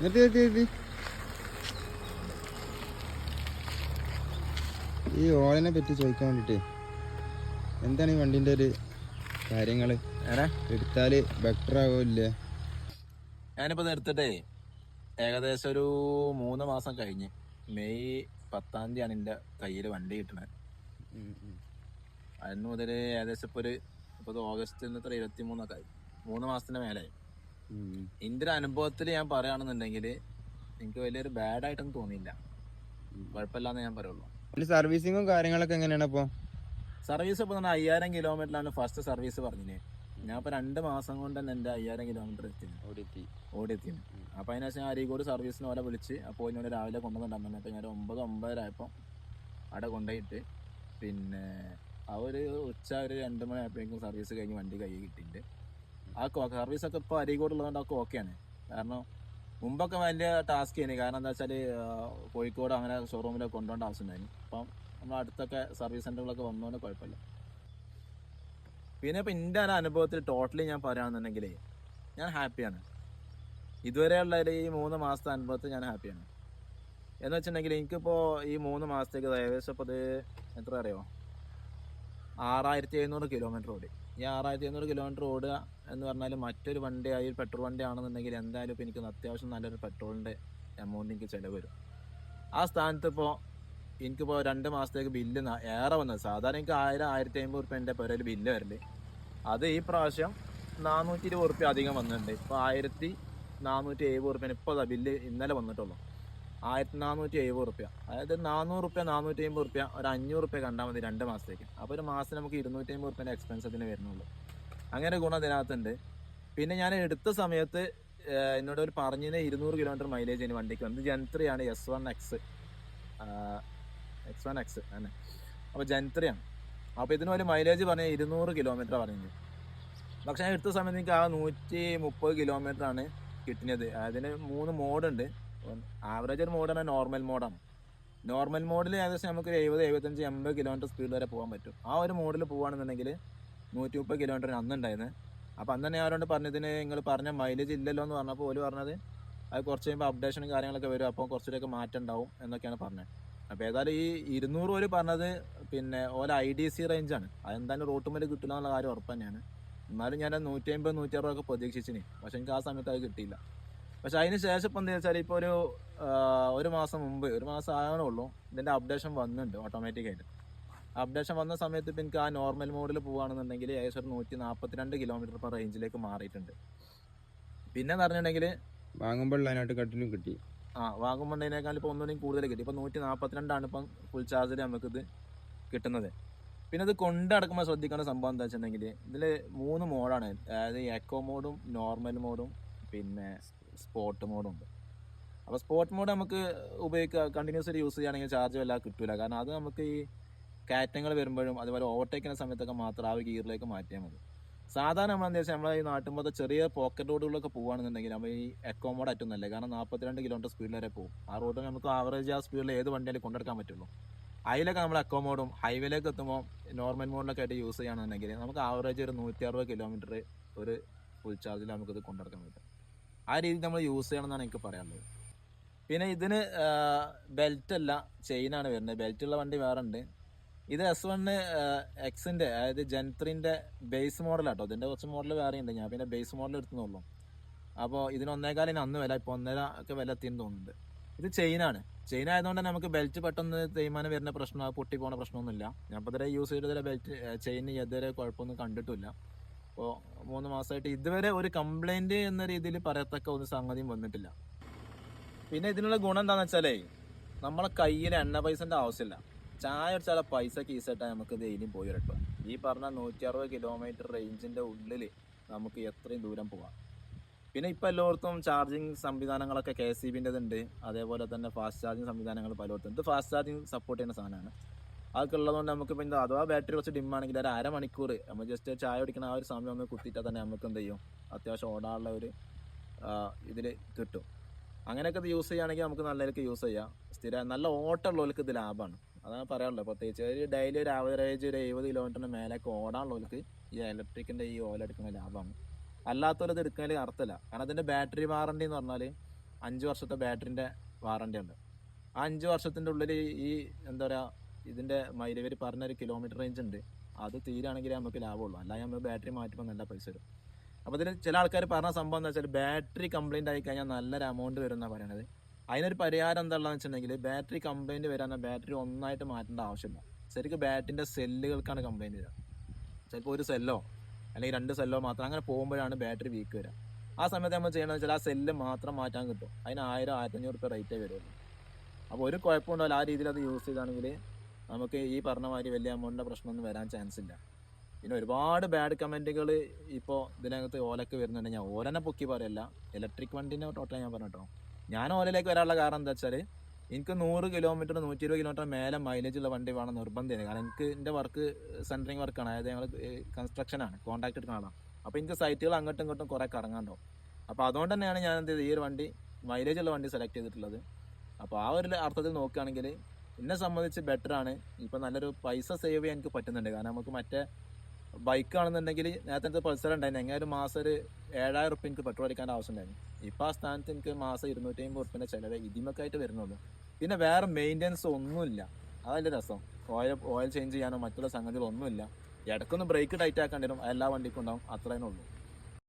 നിർത്തി നിർത്തി നിർത്തി ഈ ഓലനെ പറ്റി ചോദിക്കാൻ വേണ്ടിട്ട് എന്താണ് ഈ വണ്ടിന്റെ ഒരു കാര്യങ്ങൾ? എടുത്താൽ ബെറ്റർ ആവില്ലേ ഞാനിപ്പോ നിർത്തിട്ടേ ഏകദേശം ഒരു മൂന്ന് മാസം കഴിഞ്ഞ്. മെയ് പത്താം തീയതിയാണ് എന്റെ കയ്യിൽ വണ്ടി കിട്ടണത്. അതിന് മുതൽ ഏകദേശം ഇപ്പൊ ഒരു ഇപ്പോൾ ഇത് ഓഗസ്റ്റ് ഇരുപത്തി മൂന്നൊക്കെ ആയി. മൂന്ന് മാസത്തിന്റെ മേലായി. എന്റെ ഒരു അനുഭവത്തിൽ ഞാൻ പറയുകയാണെന്നുണ്ടെങ്കിൽ എനിക്ക് വലിയൊരു ബാഡ് ആയിട്ടൊന്നും തോന്നിയില്ല. കുഴപ്പമില്ലാന്ന് ഞാൻ പറയുള്ളൂ. സർവീസിങ്ങും കാര്യങ്ങളൊക്കെ എങ്ങനെയാണ് അപ്പൊ സർവീസ് ഇപ്പോൾ തന്നെ അയ്യായിരം കിലോമീറ്ററിലാണ് ഫസ്റ്റ് സർവീസ് പറഞ്ഞത് ഞാൻ ഇപ്പോൾ രണ്ട് മാസം കൊണ്ട് തന്നെ എന്റെ അയ്യായിരം കിലോമീറ്റർ എത്തി. ഓടിയെത്തി. അപ്പോൾ അതിനുശേഷം ഞാൻ അരീക്കോട് സർവീസിന് ഓലെ വിളിച്ച് അപ്പോൾ എന്നോട് രാവിലെ കൊണ്ടുവന്നിട്ടുണ്ടായിരുന്നു അപ്പോൾ ഞാൻ ഒരു ഒമ്പത് ഒമ്പതര ആയപ്പോൾ അവിടെ കൊണ്ടുപോയിട്ട് പിന്നെ ആ ഒരു ഉച്ച ഒരു രണ്ട് മണി ആയപ്പോഴേക്കും സർവീസ് കഴിഞ്ഞ് വണ്ടി കൈ കിട്ടിയിട്ടുണ്ട്. ആ സർവീസൊക്കെ ഇപ്പോൾ അരീക്കോട് ഉള്ളതുകൊണ്ട് ഒക്കെ ഓക്കെയാണ് കാരണം മുമ്പൊക്കെ വലിയ ടാസ്ക് ചെയ്യുന്നത് കാരണം എന്താ വെച്ചാൽ കോഴിക്കോട് അങ്ങനെ ഷോറൂമിലൊക്കെ കൊണ്ടുപോകേണ്ട ആവശ്യമുണ്ടായിരുന്നു അപ്പം നമ്മൾ അടുത്തൊക്കെ സർവീസ് സെന്ററുകളൊക്കെ വന്നതുകൊണ്ട് കുഴപ്പമില്ല. പിന്നെ ഇപ്പം എന്റെ അനുഭവത്തിൽ ടോട്ടലി ഞാൻ പറയുകയാണെന്നുണ്ടെങ്കിൽ ഞാൻ ഹാപ്പിയാണ് ഇതുവരെയുള്ള ഈ മൂന്ന് മാസത്തെ അനുഭവത്തിൽ ഞാൻ ഹാപ്പിയാണ് എന്ന് വെച്ചിട്ടുണ്ടെങ്കിൽ എനിക്കിപ്പോൾ ഈ മൂന്ന് മാസത്തേക്ക് ഏകദേശം ഇപ്പോൾ അത് എത്ര അറിയോ ആറായിരത്തി എഴുന്നൂറ് കിലോമീറ്റർ ഓടി. ഈ ആറായിരത്തി എഴുന്നൂറ് കിലോമീറ്റർ ഓടുക എന്ന് പറഞ്ഞാൽ മറ്റൊരു വണ്ടി ആയി ഒരു പെട്രോൾ വണ്ടി ആണെന്നുണ്ടെങ്കിൽ എന്തായാലും ഇപ്പോൾ എനിക്ക് അത്യാവശ്യം നല്ലൊരു പെട്രോളിന്റെ എമൗണ്ട് എനിക്ക് ചിലവ് വരും. ആ സ്ഥാനത്ത് ഇപ്പോൾ എനിക്കിപ്പോൾ രണ്ട് മാസത്തേക്ക് ബില്ല് ഏറെ വന്നത്. സാധാരണ എനിക്ക് ആയിരം ആയിരത്തി അമ്പത് റുപ്യ എന്റെ പേരൊരു ബില്ല് വരൽ. അത് ഈ പ്രാവശ്യം നാനൂറ്റി ഇരുപത് റുപ്യ അധികം വന്നിട്ടുണ്ട്. ഇപ്പോൾ ആയിരത്തി നാനൂറ്റി എഴുപത് റുപ്യ ഇപ്പോൾ ബില്ല് ഇന്നലെ വന്നിട്ടുള്ളൂ. ആയിരത്തി നാനൂറ്റി എഴുപത് റുപ്യ. അതായത് നാനൂറ് റുപ്യ നാനൂറ്റി അമ്പത് റുപ്യ ഒരു അഞ്ഞൂറ് റുപ്യ കണ്ടാൽ മതി രണ്ട് മാസത്തേക്ക്. അപ്പോൾ ഒരു മാസം നമുക്ക് ഇരുന്നൂറ്റി അമ്പത് റുപ്യന്റെ എക്സ്പെൻസ് അതിന് വരുന്നുള്ളൂ. അങ്ങനെ ഗുണം അതിനകത്തുണ്ട് പിന്നെ ഞാൻ എടുത്ത സമയത്ത് എന്നോട് ഒരു പറഞ്ഞതിന് ഇരുന്നൂറ് കിലോമീറ്റർ മൈലേജ് അതിന് വണ്ടിക്ക് വന്നത് ജൻത്രിയാണ് S one X X one X തന്നെ അപ്പോൾ ജൻത്രിയാണ് അപ്പോൾ ഇതിന് ഒരു മൈലേജ് പറഞ്ഞാൽ ഇരുന്നൂറ് കിലോമീറ്റർ പറഞ്ഞത് പക്ഷേ ഞാൻ എടുത്ത സമയത്ത് എനിക്ക് ആ നൂറ്റി മുപ്പത് കിലോമീറ്ററാണ് കിട്ടുന്നത് അതിന് മൂന്ന് മോഡുണ്ട്. ആവറേജ് ഒരു മോഡാണ് നോർമൽ മോഡാണ് നോർമൽ മോഡിൽ ഏകദേശം നമുക്ക് എഴുപത് എഴുപത്തഞ്ച് എൺപത് കിലോമീറ്റർ സ്പീഡ് വരെ പോകാൻ പറ്റും. ആ ഒരു മോഡിൽ പോകുകയാണെന്നുണ്ടെങ്കിൽ നൂറ്റി മുപ്പത് കിലോമീറ്റർ അന്നുണ്ടായിരുന്നു. അപ്പം അന്ന് തന്നെ ആരോട് പറഞ്ഞതിന് നിങ്ങൾ പറഞ്ഞ മൈലേജ് ഇല്ലല്ലോ എന്ന് പറഞ്ഞപ്പോൾ ഓൽ പറഞ്ഞത് അത് കുറച്ച് കഴിയുമ്പോൾ അപ്ഡേഷനും കാര്യങ്ങളൊക്കെ വരും അപ്പോൾ കുറച്ചുകൂടെയൊക്കെ മാറ്റം ഉണ്ടാവും എന്നൊക്കെയാണ് പറഞ്ഞത്. അപ്പോൾ ഏതായാലും ഈ ഇരുന്നൂറ് ഓൽ പറഞ്ഞത് പിന്നെ ഓല ഐ ഡി സി റേഞ്ചാണ് അതെന്തായാലും റോട്ട് മേലെ കിട്ടില്ല എന്നുള്ള കാര്യം ഉറപ്പ് തന്നെയാണ്. എന്നാലും ഞാൻ നൂറ്റി അമ്പത് നൂറ്റി അറുപതൊക്കെ പ്രതീക്ഷിച്ചിന്. പക്ഷെ എനിക്ക് ആ സമയത്ത് അത് കിട്ടിയില്ല. പക്ഷെ അതിന് ശേഷം ഇപ്പം എന്താ വെച്ചാൽ ഇപ്പോൾ ഒരു ഒരു മാസം മുമ്പ് ഒരു മാസം ആയതേ ഉള്ളൂ ഇതിന്റെ അപ്ഡേഷൻ വന്നിട്ടുണ്ട് ഓട്ടോമാറ്റിക്കായിട്ട്. അപ്ഡേഷൻ വന്ന സമയത്ത് ഇപ്പം എനിക്ക് ആ നോർമൽ മോഡിൽ പോകുകയാണെന്നുണ്ടെങ്കിൽ ഏകദേശം ഒരു നൂറ്റി നാൽപ്പത്തിരണ്ട് കിലോമീറ്റർ പെർ റേഞ്ചിലേക്ക് മാറിയിട്ടുണ്ട്. പിന്നെ എന്ന് പറഞ്ഞിട്ടുണ്ടെങ്കിൽ വാങ്ങുമ്പോൾ അതിനായിട്ട് കട്ടിലും കിട്ടി. ആ വാങ്ങുമ്പോണ്ടതിനേക്കാൾ ഇപ്പോൾ ഒന്നുകൂടി കൂടുതൽ കിട്ടി. ഇപ്പോൾ നൂറ്റി നാൽപ്പത്തിരണ്ടാണ് ഇപ്പം ഫുൾ ചാർജിൽ നമുക്കിത് കിട്ടുന്നത്. പിന്നെ അത് കൊണ്ട് നടക്കുമ്പോൾ ശ്രദ്ധിക്കേണ്ട സംഭവം എന്താ വെച്ചിട്ടുണ്ടെങ്കിൽ ഇതിൽ മൂന്ന് മോഡാണ്. അതായത് എക്കോ മോഡും നോർമൽ മോഡും പിന്നെ സ്പോട്ട് മോഡും ഉണ്ട്. അപ്പോൾ സ്പോട്ട് മോഡ് നമുക്ക് ഉപയോഗിക്കുക കണ്ടിന്യൂസ് യൂസ് ചെയ്യുകയാണെങ്കിൽ ചാർജ് വല്ലാതെ കിട്ടില്ല കാരണം അത് നമുക്ക് ഈ കാറ്റങ്ങൾ വരുമ്പോഴും അതുപോലെ ഓവർടേക്കുന്ന സമയത്തൊക്കെ മാത്രം ആ ഒരു ഗിയറിലേക്ക് മാറ്റിയാൽ മതി. സാധാരണ നമ്മൾ എന്താ വെച്ചാൽ നമ്മളെ ഈ നാട്ടുമ്പോൾ ചെറിയ പോക്കറ്റ് റോഡുകളിലൊക്കെ പോകുകയാണെന്നുണ്ടെങ്കിൽ നമ്മൾ ഈ എക്കോ മോഡ് അറ്റുന്നല്ലേ കാരണം നാൽപ്പത്തിരണ്ട് കിലോമീറ്റർ സ്പീഡിൽ വരെ പോകും. ആ റോഡിൽ നമുക്ക് ആവറേജ് ആ സ്പീഡിൽ ഏത് വണ്ടിയാലും കൊണ്ടെടുക്കാൻ പറ്റുള്ളൂ. അതിലൊക്കെ നമ്മൾ എക്കോ മോഡും ഹൈവേയിലേക്ക് എത്തുമ്പോൾ നോർമൽ മോഡിലൊക്കെ ആയിട്ട് യൂസ് ചെയ്യുകയാണെന്നുണ്ടെങ്കിൽ നമുക്ക് ആവറേജ് ഒരു നൂറ്റി അറുപത് കിലോമീറ്റർ ഒരു ഫുൾ ചാർജിൽ നമുക്കിത് കൊണ്ടെടുക്കാൻ പറ്റും. ആ രീതിയിൽ നമ്മൾ യൂസ് ചെയ്യണം എന്നാണ് എനിക്ക് പറയാനുള്ളത്. പിന്നെ ഇതിന് ബെൽറ്റ് അല്ല ചെയിനാണ് വരുന്നത്. ബെൽറ്റ് ഉള്ള വണ്ടി വേറെ ഉണ്ട്. ഇത് എസ് വണ് എക്സിന്റെ അതായത് ജൻത്രിന്റെ ബേസ് മോഡലാട്ടോ ഇതിന്റെ കുറച്ച് മോഡൽ വേറെ ഉണ്ട്. ഞാൻ പിന്നെ ബേസ് മോഡൽ എടുത്തുന്നുള്ളൂ അപ്പോൾ ഇതിന് ഒന്നേകാലിന് അന്ന് വില ഇപ്പോൾ ഒന്നര ഒക്കെ വില എത്തിയെന്ന് തോന്നുന്നുണ്ട്. ഇത് ചെയിനാണ് ചെയിൻ ആയതുകൊണ്ട് തന്നെ നമുക്ക് ബെൽറ്റ് പെട്ടെന്ന് തേയ്മാനം വരുന്ന പ്രശ്നം പൊട്ടി പോകുന്ന പ്രശ്നമൊന്നുമില്ല. ഞാൻ ഇപ്പോൾ ഇതുവരെ യൂസ് ചെയ്തതിലെ ബെൽറ്റ് ചെയിൻ ഇതുവരെ കുഴപ്പമൊന്നും കണ്ടിട്ടില്ല അപ്പോൾ മൂന്ന് മാസമായിട്ട് ഇതുവരെ ഒരു കംപ്ലൈന്റ് എന്ന രീതിയിൽ പറയത്തക്ക ഒരു സംഗതിയും വന്നിട്ടില്ല. പിന്നെ ഇതിനുള്ള ഗുണം എന്താണെന്ന് വെച്ചാലേ നമ്മളെ കയ്യിൽ എണ്ണ പൈസന്റെ ആവശ്യമില്ല. ചായ അടിച്ചാൽ പൈസ കീസിട്ടാൽ നമുക്ക് ഡെയിലിയും പോയി വരട്ടോ ഈ പറഞ്ഞ നൂറ്റി അറുപത് കിലോമീറ്റർ റേഞ്ചിന്റെ ഉള്ളിൽ നമുക്ക് എത്രയും ദൂരം പോവാം. പിന്നെ ഇപ്പോൾ എല്ലായിടത്തും ചാർജിങ് സംവിധാനങ്ങളൊക്കെ കെ സി ബിന്റെതുണ്ട് അതേപോലെ തന്നെ ഫാസ്റ്റ് ചാർജിങ് സംവിധാനങ്ങൾ പലയിടത്തും ഇത് ഫാസ്റ്റ് ചാർജിങ് സപ്പോർട്ട് ചെയ്യുന്ന സാധനമാണ്. അതൊക്കെ ഉള്ളതുകൊണ്ട് നമുക്ക് ഇപ്പം എന്താ അഥവാ ബാറ്ററി കുറച്ച് ഡിം ആണെങ്കിൽ ഒരു അരമണിക്കൂർ നമ്മൾ ജസ്റ്റ് ചായ കുടിക്കുന്ന ആ ഒരു സമയം ഒന്ന് കുത്തിയിട്ടാൽ തന്നെ നമുക്ക് എന്ത് ചെയ്യും? അത്യാവശ്യം ഓടാനുള്ള ഒരു ഇതിൽ കിട്ടും. അങ്ങനെയൊക്കെ ഇത് യൂസ് ചെയ്യുകയാണെങ്കിൽ നമുക്ക് നല്ല നല്ലതൊക്കെ യൂസ് ചെയ്യാം. സ്ഥിരം നല്ല ഓട്ടമുള്ളവർക്ക് ഇത് ലാഭമാണ്. അതാണ് പറയാനുള്ളത് പ്രത്യേകിച്ച് ഒരു ഡെയിലി ഒരു ആവറേജ് ഒരു എഴുപത് കിലോമീറ്ററിന് മേലേക്ക് ഓടാനുള്ളവർക്ക് ഈ ഇലക്ട്രിക്കിന്റെ ഈ ഓല എടുക്കുന്ന ലാഭമാണ്. അല്ലാത്തവരത് എടുക്കുന്നതിൽ അർത്ഥമില്ല. കാരണം അതിന്റെ ബാറ്ററി വാറണ്ടി എന്ന് പറഞ്ഞാൽ അഞ്ച് വർഷത്തെ ബാറ്ററിന്റെ വാറണ്ടി ഉണ്ട്. ആ അഞ്ച് വർഷത്തിന്റെ ഉള്ളിൽ ഈ എന്താ പറയുക ഇതിന്റെ മൈലേജ് ഇവർ പറഞ്ഞൊരു കിലോമീറ്റർ റേഞ്ച് ഉണ്ട്. അത് തീരാണെങ്കിൽ നമുക്ക് ലാഭമുള്ളൂ. അല്ലാതെ നമ്മൾ ബാറ്ററി മാറ്റുമ്പോൾ നല്ല പൈസ വരും. അപ്പോൾ ഇതിൽ ചില ആൾക്കാർ പറഞ്ഞ സംഭവം എന്താ വെച്ചാൽ ബാറ്ററി കംപ്ലയിന്റ് ആയി കഴിഞ്ഞാൽ നല്ലൊരു എമൗണ്ട് വരും എന്നാണ് പറയണത്. അതിനൊരു പരിഹാരം എന്താണെന്ന് വെച്ചിട്ടുണ്ടെങ്കിൽ ബാറ്ററി കംപ്ലയിന്റ് വരാൻ ബാറ്ററി ഒന്നായിട്ട് മാറ്റേണ്ട ആവശ്യമില്ല. ശരിക്കും ബാറ്ററിന്റെ സെല്ലുകൾക്കാണ് കംപ്ലയിന്റ് വരിക. ചിലപ്പോൾ ഒരു സെല്ലോ അല്ലെങ്കിൽ രണ്ട് സെല്ലോ മാത്രം അങ്ങനെ പോകുമ്പോഴാണ് ബാറ്ററി വീക്ക് വരിക. ആ സമയത്ത് നമ്മൾ ചെയ്യണമെന്ന് വെച്ചാൽ ആ സെല്ല് മാത്രം മാറ്റാൻ കിട്ടും. അതിന് ആയിരം ആയിരത്തഞ്ഞൂറ് റുപ്യ റേറ്റേ വരുള്ളൂ അപ്പോൾ ഒരു കുഴപ്പമുണ്ടാവില്ല ആ രീതിയിൽ അത് യൂസ് ചെയ്താണെങ്കിൽ നമുക്ക് ഈ പറഞ്ഞ മാതിരി വലിയ എമൗണ്ടിന്റെ പ്രശ്നമൊന്നും വരാൻ ചാൻസ് ഇല്ല. പിന്നെ ഒരുപാട് ബാഡ് കമന്റുകൾ ഇപ്പോൾ ഇതിനകത്ത് ഓലക്ക് വരുന്നുണ്ട്. ഞാൻ ഓലനെ പൊക്കി പറയല്ല. ഇലക്ട്രിക് വണ്ടീന്റെ ടോട്ടൽ ഞാൻ പറഞ്ഞു കേട്ടോ ഞാൻ ഓലയിലേക്ക് വരാനുള്ള കാരണം എന്താ വെച്ചാൽ എനിക്ക് നൂറ് കിലോമീറ്റർ നൂറ്റി ഇരുപത് കിലോമീറ്റർ മേലെ മൈലേജ് ഉള്ള വണ്ടി വേണം നിർബന്ധമാണ് കാരണം എനിക്ക് എന്റെ വർക്ക് സെന്ററിങ് വർക്കാണ് അതായത് ഞങ്ങൾ കൺസ്ട്രക്ഷനാണ് കോൺട്രാക്ട് എടുക്കുന്ന ആളാണ് അപ്പോൾ എനിക്ക് സൈറ്റുകൾ അങ്ങോട്ടും ഇങ്ങോട്ടും കുറേ കറങ്ങാണ്ടോ അപ്പോൾ അതുകൊണ്ട് തന്നെയാണ് ഞാൻ എന്ത് ചെയ്തത്? ഈ ഒരു വണ്ടി മൈലേജ് ഉള്ള വണ്ടി സെലക്ട് ചെയ്തിട്ടുള്ളത്. അപ്പോൾ ആ ഒരു അർത്ഥത്തിൽ നോക്കുകയാണെങ്കിൽ എന്നെ സംബന്ധിച്ച് ബെറ്റർ ആണ്. ഇപ്പം നല്ലൊരു പൈസ സേവ് ചെയ്യാൻ എനിക്ക് പറ്റുന്നുണ്ട്. കാരണം നമുക്ക് മറ്റേ ബൈക്ക് ആണെന്നുണ്ടെങ്കിൽ നേരത്തെ പൾസർ ഉണ്ടായിരുന്നു. എങ്ങനെ ഒരു മാസം ഒരു ഏഴായിരം റുപ്യ എനിക്ക് പെട്രോൾ അടിക്കേണ്ട ആവശ്യമുണ്ടായിരുന്നു. ഇപ്പം ആ സ്ഥാനത്ത് എനിക്ക് മാസം ഇരുന്നൂറ്റി അമ്പത് റുപ്യന്റെ ചിലവ് ഇതിമൊക്കെയായിട്ട് വരുന്നുള്ളൂ. പിന്നെ വേറെ മെയിന്റെനൻസ് ഒന്നുമില്ല. അതല്ല രസം. ഓയിൽ ഓയിൽ ചേഞ്ച് ചെയ്യാനോ മറ്റുള്ള സംഗതികളൊന്നുമില്ല. ഇടയ്ക്കൊന്ന് ബ്രേക്ക് ടൈറ്റ് ആക്കേണ്ടി വരും. എല്ലാ വണ്ടിക്കും ഉണ്ടാവും. അത്രേ ഉള്ളൂ.